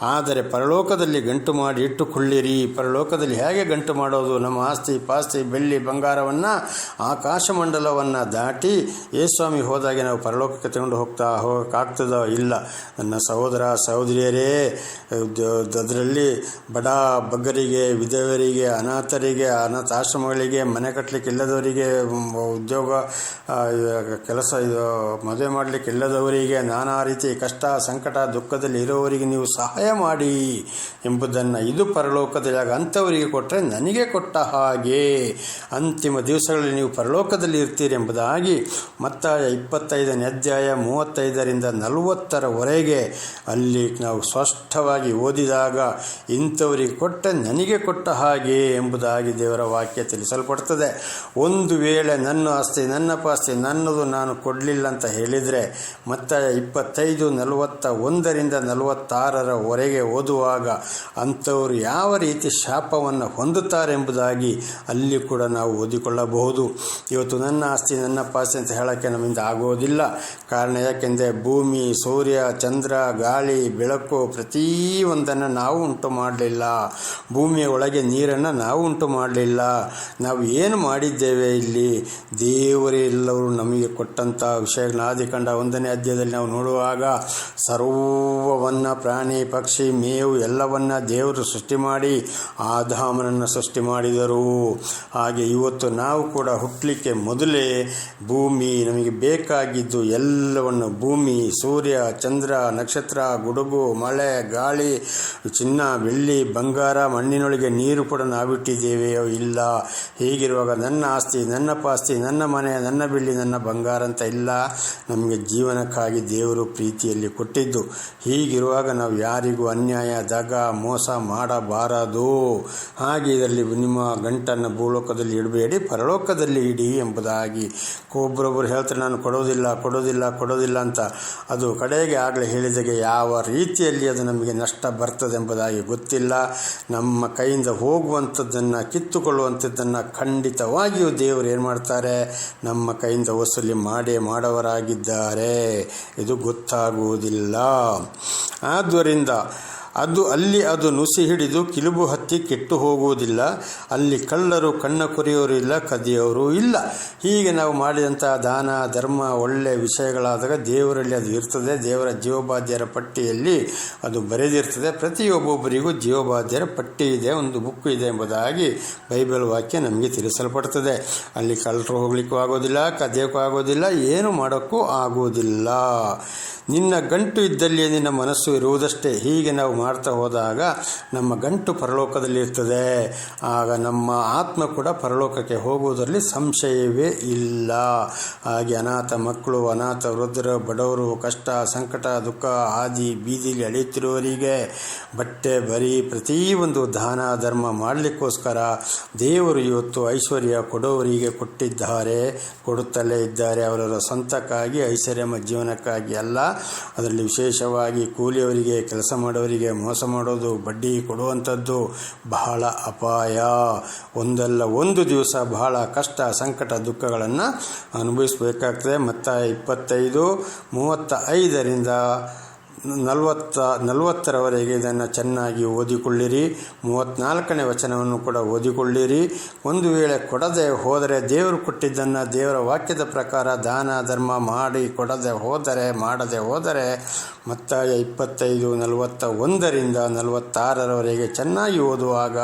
ಆದರೆ ಪರಲೋಕದಲ್ಲಿ ಗಂಟು ಮಾಡಿ ಇಟ್ಟುಕೊಳ್ಳಿರಿ. ಪರಲೋಕದಲ್ಲಿ ಹೇಗೆ ಗಂಟು ಮಾಡೋದು? ನಮ್ಮ ಆಸ್ತಿ, ಪಾಸ್ತಿ, ಬೆಳ್ಳಿ, ಬಂಗಾರವನ್ನು ಆಕಾಶಮಂಡಲವನ್ನು ದಾಟಿ ಯೇಸ್ವಾಮಿ ಹೋದಾಗೆ ನಾವು ಪರಲೋಕಕ್ಕೆ ತಗೊಂಡು ಹೋಗ್ತಾ ಹೋಗೋಕ್ಕಾಗ್ತದೋ ಇಲ್ಲ? ನನ್ನ ಸಹೋದರ, ಸಹೋದರಿಯರೇ ಅದರಲ್ಲಿ ಬಡ ಬಗ್ಗರಿಗೆ, ವಿಧವರಿಗೆ, ಅನಾಥರಿಗೆ ಅನಾಥಾಶ್ರಮಗಳಿಗೆ ಮನೆ ಕಟ್ಟಲಿಕ್ಕೆ ಇಲ್ಲದವರಿಗೆ ಉದ್ಯೋಗ ಕೆಲಸ ಮದುವೆ ಮಾಡಲಿಕ್ಕೆ ಇಲ್ಲದವರಿಗೆ ನಾನಾ ರೀತಿ ಕಷ್ಟ, ಸಂಕಟ, ದುಃಖದಲ್ಲಿ ಇರೋವರಿಗೆ ನೀವು ಸಹಾಯ ಮಾಡಿ ಎಂಬುದನ್ನು ಇದು ಪರಲೋಕದಲ್ಲಿ ಅಂಥವರಿಗೆ ಕೊಟ್ಟರೆ ನನಗೆ ಕೊಟ್ಟ ಹಾಗೆ. ಅಂತಿಮ ದಿವಸಗಳಲ್ಲಿ ನೀವು ಪರಲೋಕದಲ್ಲಿ ಇರ್ತೀರಿ ಎಂಬುದಾಗಿ ಮತ್ತ ಇಪ್ಪತ್ತೈದನೇ ಅಧ್ಯಾಯ ಮೂವತ್ತೈದರಿಂದ ನಲವತ್ತರವರೆಗೆ ಅಲ್ಲಿ ನಾವು ಸ್ಪಷ್ಟವಾಗಿ ಓದಿದಾಗ ಇಂಥವರಿಗೆ ಕೊಟ್ಟ ನನಗೆ ಕೊಟ್ಟ ಹಾಗೆ ಎಂಬುದಾಗಿ ದೇವರ ವಾಕ್ಯ ತಿಳಿಸಲ್ಪಡ್ತದೆ. ಒಂದು ವೇಳೆ ನನ್ನ ಆಸ್ತಿ ನನ್ನ ಪಾಸ್ತಿ ನನ್ನದು ನಾನು ಕೊಡಲಿಲ್ಲ ಅಂತ ಹೇಳಿದರೆ ಮತ್ತೆ ಇಪ್ಪತ್ತೈದು ನಲವತ್ತ ಒಂದರಿಂದ ನಲವತ್ತಾರರವರೆಗೆ ಓದುವಾಗ ಅಂಥವರು ಯಾವ ರೀತಿ ಶಾಪವನ್ನು ಹೊಂದುತ್ತಾರೆಂಬುದಾಗಿ ಅಲ್ಲಿ ಕೂಡ ನಾವು ಓದಿಕೊಳ್ಳಬಹುದು. ಇವತ್ತು ನನ್ನ ಆಸ್ತಿ ನನ್ನ ಪಾಸ್ತಿ ಅಂತ ಹೇಳೋಕ್ಕೆ ನಮ್ಮಿಂದ ಆಗೋದಿಲ್ಲ. ಕಾರಣ ಯಾಕೆಂದರೆ ಭೂಮಿ, ಸೂರ್ಯ, ಚಂದ್ರ, ಗಾಳಿ, ಬೆಳಕು ಪ್ರತಿ ಪ್ರತಿಯೊಂದನ್ನು ನಾವು ಉಂಟು ಮಾಡಲಿಲ್ಲ. ಭೂಮಿಯ ಒಳಗೆ ನೀರನ್ನು ನಾವು ಉಂಟು ಮಾಡಲಿಲ್ಲ. ನಾವು ಏನು ಮಾಡಿದ್ದೇವೆ ಇಲ್ಲಿ? ದೇವರೇ, ಎಲ್ಲರೂ ನಮಗೆ ಕೊಟ್ಟಂಥ ವಿಷಯಗಳನ್ನ ಆದಿಕಂಡ ಒಂದನೇ ಅಧ್ಯಾಯದಲ್ಲಿ ನಾವು ನೋಡುವಾಗ ಸರ್ವವನ್ನು ಪ್ರಾಣಿ, ಪಕ್ಷಿ, ಮೇವು, ಎಲ್ಲವನ್ನ ದೇವರು ಸೃಷ್ಟಿ ಮಾಡಿ ಆಧಾಮನನ್ನು ಸೃಷ್ಟಿ ಮಾಡಿದರು. ಹಾಗೆ ಇವತ್ತು ನಾವು ಕೂಡ ಹುಟ್ಟಲಿಕ್ಕೆ ಮೊದಲೇ ಭೂಮಿ ನಮಗೆ ಬೇಕಾಗಿದ್ದು ಎಲ್ಲವನ್ನು ಭೂಮಿ, ಸೂರ್ಯ, ಚಂದ್ರ, ನಕ್ಷತ್ರ, ಗುಡುಗು, ಮಳೆ ಗಾಳಿ, ಚಿನ್ನ, ಬೆಳ್ಳಿ, ಬಂಗಾರ, ಮಣ್ಣಿನೊಳಗೆ ನೀರು ಕೂಡ ನಾವಿಟ್ಟಿದ್ದೇವೆಯೋ ಇಲ್ಲ. ಹೀಗಿರುವಾಗ ನನ್ನ ಆಸ್ತಿ, ನನ್ನ ಪಾಸ್ತಿ, ನನ್ನ ಮನೆ, ನನ್ನ ಬೆಳ್ಳಿ, ನನ್ನ ಬಂಗಾರ ಅಂತ ಇಲ್ಲ. ನಮಗೆ ಜೀವನಕ್ಕಾಗಿ ದೇವರು ಪ್ರೀತಿಯಲ್ಲಿ ಕೊಟ್ಟಿದ್ದು. ಹೀಗಿರುವಾಗ ನಾವು ಯಾರಿಗೂ ಅನ್ಯಾಯ, ದಗ, ಮೋಸ ಮಾಡಬಾರದು. ಹಾಗೆ ಇದರಲ್ಲಿ ನಿಮ್ಮ ಗಂಟನ್ನು ಭೂಲೋಕದಲ್ಲಿ ಇಡಬೇಡಿ, ಪರಲೋಕದಲ್ಲಿ ಇಡಿ ಎಂಬುದಾಗಿ. ಒಬ್ಬರೊಬ್ಬರು ಹೇಳ್ತಾರೆ, ನಾನು ಕೊಡೋದಿಲ್ಲ ಕೊಡೋದಿಲ್ಲ ಕೊಡೋದಿಲ್ಲ ಅಂತ. ಅದು ಕಡೆಗೆ ಆಗಲೇ ಹೇಳಿದಾಗೆ ಯಾವ ರೀತಿಯಲ್ಲಿ ಅದು ನಮಗೆ ನಷ್ಟ ಬರ್ತದೆ ಎಂಬುದಾಗಿ ಗೊತ್ತಿಲ್ಲ. ನಮ್ಮ ಕೈಯಿಂದ ಹೋಗುವಂಥದ್ದನ್ನು, ಕಿತ್ತುಕೊಳ್ಳುವಂಥದ್ದನ್ನು ಖಂಡಿತವಾಗಿಯೂ ದೇವರು ಏನು ಮಾಡ್ತಾರೆ? ನಮ್ಮ ಕೈಯಿಂದ ವಸೂಲಿ ಮಾಡೇ ಮಾಡವರಾಗಿದ್ದಾರೆ. ಇದು ಗೊತ್ತಾಗುವುದಿಲ್ಲ. ಆದ್ದರಿಂದ ಅದು ಅಲ್ಲಿ ಅದು ನುಸಿ ಹಿಡಿದು ಕಿಲುಬು ಹತ್ತಿ ಕೆಟ್ಟು ಹೋಗುವುದಿಲ್ಲ. ಅಲ್ಲಿ ಕಳ್ಳರು ಕಣ್ಣ ಕೊರೆಯೋರು ಇಲ್ಲ, ಕದಿಯೋರು ಇಲ್ಲ. ಹೀಗೆ ನಾವು ಮಾಡಿದಂಥ ದಾನ, ಧರ್ಮ ಒಳ್ಳೆಯ ವಿಷಯಗಳಾದಾಗ ದೇವರಲ್ಲಿ ಅದು ಇರ್ತದೆ. ದೇವರ ಜೀವಬಾಧ್ಯರ ಪಟ್ಟಿಯಲ್ಲಿ ಅದು ಬರೆದಿರ್ತದೆ. ಪ್ರತಿಯೊಬ್ಬೊಬ್ಬರಿಗೂ ಜೀವಬಾಧ್ಯರ ಪಟ್ಟಿ ಇದೆ. ಒಂದು ಬುಕ್ ಇದೆ ಎಂಬುದಾಗಿ ಬೈಬಲ್ ವಾಕ್ಯ ನಮಗೆ ತಿಳಿಸಲ್ಪಡ್ತದೆ. ಅಲ್ಲಿ ಕಳ್ಳರು ಹೋಗ್ಲಿಕ್ಕೂ ಆಗೋದಿಲ್ಲ, ಕದಿಯೋಕ್ಕೂ ಆಗೋದಿಲ್ಲ, ಏನು ಮಾಡೋಕ್ಕೂ ಆಗುವುದಿಲ್ಲ ನಿನ್ನ ಗಂಟು ಇದ್ದಲ್ಲಿ ನಿನ್ನ ಮನಸ್ಸು ಇರುವುದಷ್ಟೇ. ಹೀಗೆ ನಾವು ಮಾಡ್ತಾ ಹೋದಾಗ ನಮ್ಮ ಗಂಟು ಪರಲೋಕದಲ್ಲಿ ಇರ್ತದೆ. ಆಗ ನಮ್ಮ ಆತ್ಮ ಕೂಡ ಪರಲೋಕಕ್ಕೆ ಹೋಗುವುದರಲ್ಲಿ ಸಂಶಯವೇ ಇಲ್ಲ. ಹಾಗೆ ಅನಾಥ ಮಕ್ಕಳು, ಅನಾಥ ವೃದ್ಧರು, ಬಡವರು, ಕಷ್ಟ, ಸಂಕಟ, ದುಃಖ ಆದಿ ಬೀದಿಲಿ ಅಳೆಯುತ್ತಿರುವವರಿಗೆ ಬಟ್ಟೆ, ಬರಿ, ಪ್ರತಿಯೊಂದು ದಾನ, ಧರ್ಮ ಮಾಡಲಿಕ್ಕೋಸ್ಕರ ದೇವರು ಇವತ್ತು ಐಶ್ವರ್ಯ ಕೊಡೋವರಿಗೆ ಕೊಟ್ಟಿದ್ದಾರೆ, ಕೊಡುತ್ತಲೇ ಇದ್ದಾರೆ. ಅವರವರ ಸ್ವಂತಕ್ಕಾಗಿ ಐಶ್ವರ್ಯಮ ಜೀವನಕ್ಕಾಗಿ ಅಲ್ಲ ಅದರಲ್ಲಿ ವಿಶೇಷವಾಗಿ ಕೂಲಿಯವರಿಗೆ, ಕೆಲಸ ಮಾಡೋರಿಗೆ, ಮೋಸ ಮಾಡೋದು, ಬಡ್ಡಿ ಕೊಡುವಂಥದ್ದು ಬಹಳ ಅಪಾಯ. ಒಂದಲ್ಲ ಒಂದು ದಿವಸ ಬಹಳ ಕಷ್ಟ, ಸಂಕಟ, ದುಃಖಗಳನ್ನು ಅನುಭವಿಸಬೇಕಾಗ್ತದೆ. ಮತ್ತು ಇಪ್ಪತ್ತೈದು ಮೂವತ್ತ ಐದರಿಂದ ನಲವತ್ತ, ನಲವತ್ತರವರೆಗೆ ಇದನ್ನು ಚೆನ್ನಾಗಿ ಓದಿಕೊಳ್ಳಿರಿ. ಮೂವತ್ತ್ನಾಲ್ಕನೇ ವಚನವನ್ನು ಕೂಡ ಓದಿಕೊಳ್ಳಿರಿ. ಒಂದು ವೇಳೆ ಕೊಡದೆ ಹೋದರೆ ದೇವರು ಕೊಟ್ಟಿದ್ದನ್ನು ದೇವರ ವಾಕ್ಯದ ಪ್ರಕಾರ ದಾನ, ಧರ್ಮ ಮಾಡಿ ಕೊಡದೆ ಹೋದರೆ, ಮಾಡದೆ ಹೋದರೆ ಮತ್ತಾಯ ಇಪ್ಪತ್ತೈದು ನಲವತ್ತ ಒಂದರಿಂದ ನಲವತ್ತಾರರವರೆಗೆ ಚೆನ್ನಾಗಿ ಓದುವಾಗ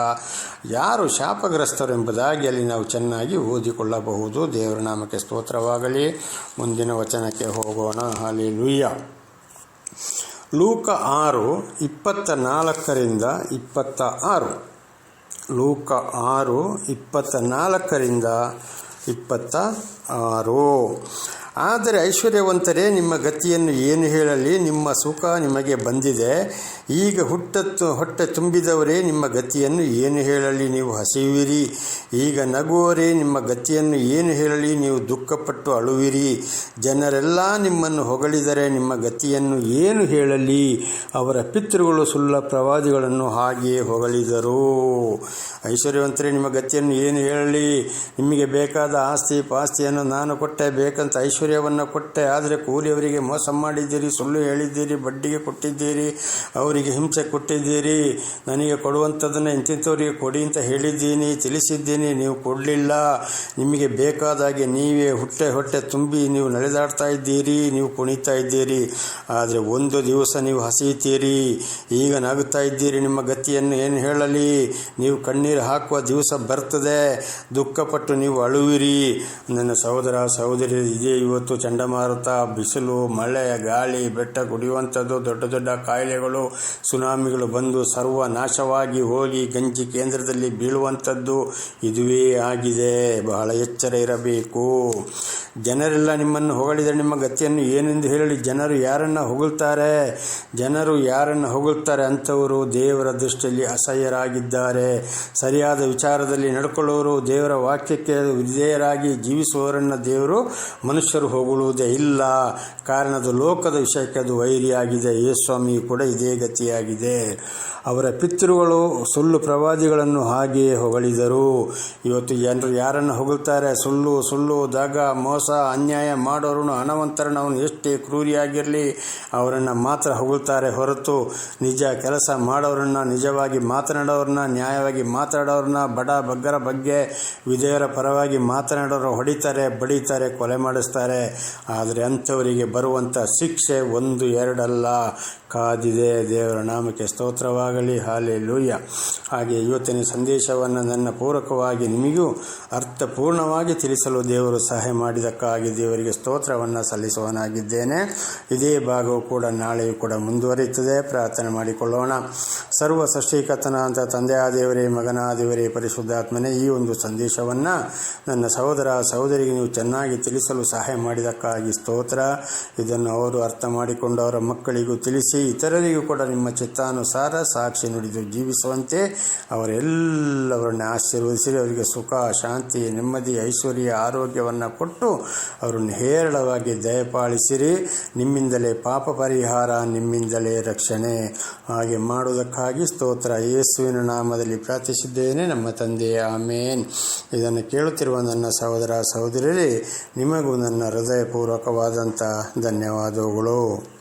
ಯಾರು ಶಾಪಗ್ರಸ್ತರು ಎಂಬುದಾಗಿ ಅಲ್ಲಿ ನಾವು ಚೆನ್ನಾಗಿ ಓದಿಕೊಳ್ಳಬಹುದು. ದೇವರ ನಾಮಕ್ಕೆ ಸ್ತೋತ್ರವಾಗಲಿ. ಮುಂದಿನ ವಚನಕ್ಕೆ ಹೋಗೋಣ. ಹಾಲಿ ಲುಯ್ಯ ಲೂಕ ಆರು ಇಪ್ಪತ್ತ ನಾಲ್ಕರಿಂದ ಇಪ್ಪತ್ತ ಆರು. ಲೂಕ ಆರು ಇಪ್ಪತ್ತ ನಾಲ್ಕರಿಂದ ಇಪ್ಪತ್ತ ಆರು. ಆದರೆ ಐಶ್ವರ್ಯವಂತರೇ, ನಿಮ್ಮ ಗತಿಯನ್ನು ಏನು ಹೇಳಲಿ, ನಿಮ್ಮ ಸುಖ ನಿಮಗೆ ಬಂದಿದೆ. ಈಗ ಹುಟ್ಟತ್ತು, ಹೊಟ್ಟೆ ತುಂಬಿದವರೇ, ನಿಮ್ಮ ಗತಿಯನ್ನು ಏನು ಹೇಳಲಿ, ನೀವು ಹಸಿಯುವಿರಿ. ಈಗ ನಗುವರೇ ನಿಮ್ಮ ಗತಿಯನ್ನು ಏನು ಹೇಳಲಿ, ನೀವು ದುಃಖಪಟ್ಟು ಅಳುವಿರಿ. ಜನರೆಲ್ಲ ನಿಮ್ಮನ್ನು ಹೊಗಳಿದರೆ ನಿಮ್ಮ ಗತಿಯನ್ನು ಏನು ಹೇಳಲಿ, ಅವರ ಪಿತೃಗಳು ಸುಳ್ಳ ಪ್ರವಾದಿಗಳನ್ನು ಹಾಗೆಯೇ ಹೊಗಳಿದರು. ಐಶ್ವರ್ಯವಂತರೇ, ನಿಮ್ಮ ಗತಿಯನ್ನು ಏನು ಹೇಳಲಿ, ನಿಮಗೆ ಬೇಕಾದ ಆಸ್ತಿ ಪಾಸ್ತಿಯನ್ನು ನಾನು ಕೊಟ್ಟೆ ಬೇಕಂತ ಐಶ್ವರ್ಯವನ್ನು ಕೊಟ್ಟೆ. ಆದರೆ ಕೂಲಿಯವರಿಗೆ ಮೋಸ ಮಾಡಿದ್ದೀರಿ, ಸುಳ್ಳು ಹೇಳಿದ್ದೀರಿ, ಬಡ್ಡಿಗೆ ಕೊಟ್ಟಿದ್ದೀರಿ, ಅವರಿಗೆ ಹಿಂಸೆ ಕೊಟ್ಟಿದ್ದೀರಿ. ನನಗೆ ಕೊಡುವಂಥದ್ದನ್ನು ಇಂತಿಂಥವರಿಗೆ ಕೊಡಿ ಅಂತ ಹೇಳಿದ್ದೀನಿ, ತಿಳಿಸಿದ್ದೀನಿ. ನೀವು ಕೊಡಲಿಲ್ಲ. ನಿಮಗೆ ಬೇಕಾದಾಗೆ ನೀವೇ ಹುಟ್ಟೆ ಹೊಟ್ಟೆ ತುಂಬಿ ನೀವು ನಡೆದಾಡ್ತಾ ಇದ್ದೀರಿ, ನೀವು ಕುಣಿತಾ ಇದ್ದೀರಿ. ಆದರೆ ಒಂದು ದಿವಸ ನೀವು ಹಸಿಯುತ್ತೀರಿ. ಈಗ ನಗುತ್ತಾ ಇದ್ದೀರಿ, ನಿಮ್ಮ ಗತಿಯನ್ನು ಏನು ಹೇಳಲಿ? ನೀವು ಕಣ್ಣೀರು ಹಾಕುವ ದಿವಸ ಬರ್ತದೆ. ದುಃಖಪಟ್ಟು ನೀವು ಅಳುವಿರಿ. ನನ್ನ ಸಹೋದರ ಸಹೋದರಿ ಇದೇ ಇವತ್ತು ಚಂಡಮಾರುತ, ಬಿಸಿಲು, ಮಳೆ, ಗಾಳಿ, ಬೆಟ್ಟ ಕುಡಿಯುವಂಥದ್ದು, ದೊಡ್ಡ ದೊಡ್ಡ ಕಾಯಿಲೆಗಳು, ಸುನಾಮಿಗಳು ಬಂದು ಸರ್ವ ನಾಶವಾಗಿ ಹೋಗಿ ಗಂಜಿ ಕೇಂದ್ರದಲ್ಲಿ ಬೀಳುವಂಥದ್ದು ಇದುವೇ ಆಗಿದೆ. ಬಹಳ ಎಚ್ಚರ ಇರಬೇಕು. ಜನರೆಲ್ಲ ನಿಮ್ಮನ್ನು ಹೊಗಳಿದರೆ ನಿಮ್ಮ ಗತಿಯನ್ನು ಏನೆಂದು ಹೇಳಿ ಜನರು ಯಾರನ್ನು ಹೊಗಳ್ತಾರೆ? ಜನರು ಯಾರನ್ನು ಹೊಗಳ್ತಾರೆ ಅಂಥವರು ದೇವರ ದೃಷ್ಟಿಯಲ್ಲಿ ಅಸಹ್ಯರಾಗಿದ್ದಾರೆ. ಸರಿಯಾದ ವಿಚಾರದಲ್ಲಿ ನಡ್ಕೊಳ್ಳೋರು ದೇವರ ವಾಕ್ಯಕ್ಕೆ ವಿಧೇಯರಾಗಿ ಜೀವಿಸುವವರನ್ನು ದೇವರು ಮನುಷ್ಯರು ಹೊಗಳುವುದೇ ಇಲ್ಲ. ಕಾರಣ ಅದು ಲೋಕದ ವಿಷಯಕ್ಕೆ ಅದು ವೈರಿಯಾಗಿದೆ. ಯೇಸ್ವಾಮಿ ಕೂಡ ಇದೇ ಗತಿಯಾಗಿದೆ. ಅವರ ಪಿತೃಗಳು ಸುಳ್ಳು ಪ್ರವಾದಿಗಳನ್ನು ಹಾಗೆಯೇ ಹೊಗಳಿದರು. ಇವತ್ತು ಜನರು ಯಾರನ್ನು ಹೊಗಳ್ತಾರೆ? ಸುಳ್ಳು ಸುಳ್ಳು, ದಾಗ, ಮೋಸ, ಅನ್ಯಾಯ ಮಾಡೋರನ್ನು ಹಣವಂತರನ್ನು ಅವನು ಎಷ್ಟೇ ಕ್ರೂರಿಯಾಗಿರಲಿ ಅವರನ್ನು ಮಾತ್ರ ಹೊಗಳ್ತಾರೆ ಹೊರತು ನಿಜ ಕೆಲಸ ಮಾಡೋರನ್ನ, ನಿಜವಾಗಿ ಮಾತನಾಡೋರನ್ನ, ನ್ಯಾಯವಾಗಿ ಮಾತಾಡೋರನ್ನ ಬಡ ಬಗ್ಗರ ಬಗ್ಗೆ ವಿಧೇಯರ ಪರವಾಗಿ ಮಾತನಾಡೋರು ಹೊಡಿತಾರೆ, ಬಡಿತಾರೆ, ಕೊಲೆ ಮಾಡಿಸ್ತಾರೆ. ಆದರೆ ಅಂಥವರಿಗೆ ಬರುವಂಥ ಶಿಕ್ಷೆ ಒಂದು ಎರಡಲ್ಲ. ಕಾದಿದೆ ದೇವರ ನಾಮಕ್ಕೆ ಸ್ತೋತ್ರವಾಗಲಿ ಹಾಲೆ ಲೂಯ್ಯ ಹಾಗೆ ಇವತ್ತಿನ ಸಂದೇಶವನ್ನು ನನ್ನ ಪೂರಕವಾಗಿ ನಿಮಗೂ ಅರ್ಥಪೂರ್ಣವಾಗಿ ತಿಳಿಸಲು ದೇವರು ಸಹಾಯ ಮಾಡಿದಕ್ಕಾಗಿ ದೇವರಿಗೆ ಸ್ತೋತ್ರವನ್ನು ಸಲ್ಲಿಸುವನಾಗಿದ್ದೇನೆ ಇದೇ ಭಾಗವು ಕೂಡ ನಾಳೆಯೂ ಕೂಡ ಮುಂದುವರಿಯುತ್ತದೆ. ಪ್ರಾರ್ಥನೆ ಮಾಡಿಕೊಳ್ಳೋಣ. ಸರ್ವ ಸೃಷ್ಟಿಕತನ ಅಂತ ತಂದೆಯ ದೇವರೇ ಪರಿಶುದ್ಧಾತ್ಮನೇ, ಈ ಒಂದು ಸಂದೇಶವನ್ನು ನನ್ನ ಸಹೋದರ ಸಹೋದರಿಗೆ ನೀವು ಚೆನ್ನಾಗಿ ತಿಳಿಸಲು ಸಹಾಯ ಮಾಡಿದಕ್ಕಾಗಿ ಸ್ತೋತ್ರ. ಇದನ್ನು ಅವರು ಅರ್ಥ ಮಾಡಿಕೊಂಡು ಅವರ ಮಕ್ಕಳಿಗೂ ತಿಳಿಸಿ, ಇತರರಿಗೂ ಕೂಡ ನಿಮ್ಮ ಚಿತ್ತಾನುಸಾರ ಸಾಕ್ಷಿ ನುಡಿದು ಜೀವಿಸುವಂತೆ ಅವರೆಲ್ಲವರನ್ನ ಆಶೀರ್ವದಿಸಿರಿ ಅವರಿಗೆ ಸುಖ, ಶಾಂತಿ, ನೆಮ್ಮದಿ, ಐಶ್ವರ್ಯ, ಆರೋಗ್ಯವನ್ನು ಕೊಟ್ಟು ಅವರನ್ನು ಹೇರಳವಾಗಿ ದಯಪಾಲಿಸಿರಿ. ನಿಮ್ಮಿಂದಲೇ ಪಾಪ ಪರಿಹಾರ, ನಿಮ್ಮಿಂದಲೇ ರಕ್ಷಣೆ. ಹಾಗೆ ಮಾಡುವುದಕ್ಕಾಗಿ ಸ್ತೋತ್ರ. ಯೇಸುವಿನ ನಾಮದಲ್ಲಿ ಪ್ರಾರ್ಥಿಸಿದ್ದೇನೆ. ನಮ್ಮ ತಂದೆ ಆಮೇನ್. ಇದನ್ನು ಕೇಳುತ್ತಿರುವ ನನ್ನ ಸಹೋದರ ಸಹೋದರರೇ ನಿಮಗೂ ನನ್ನ ಹೃದಯಪೂರ್ವಕವಾದಂಥ ಧನ್ಯವಾದಗಳು.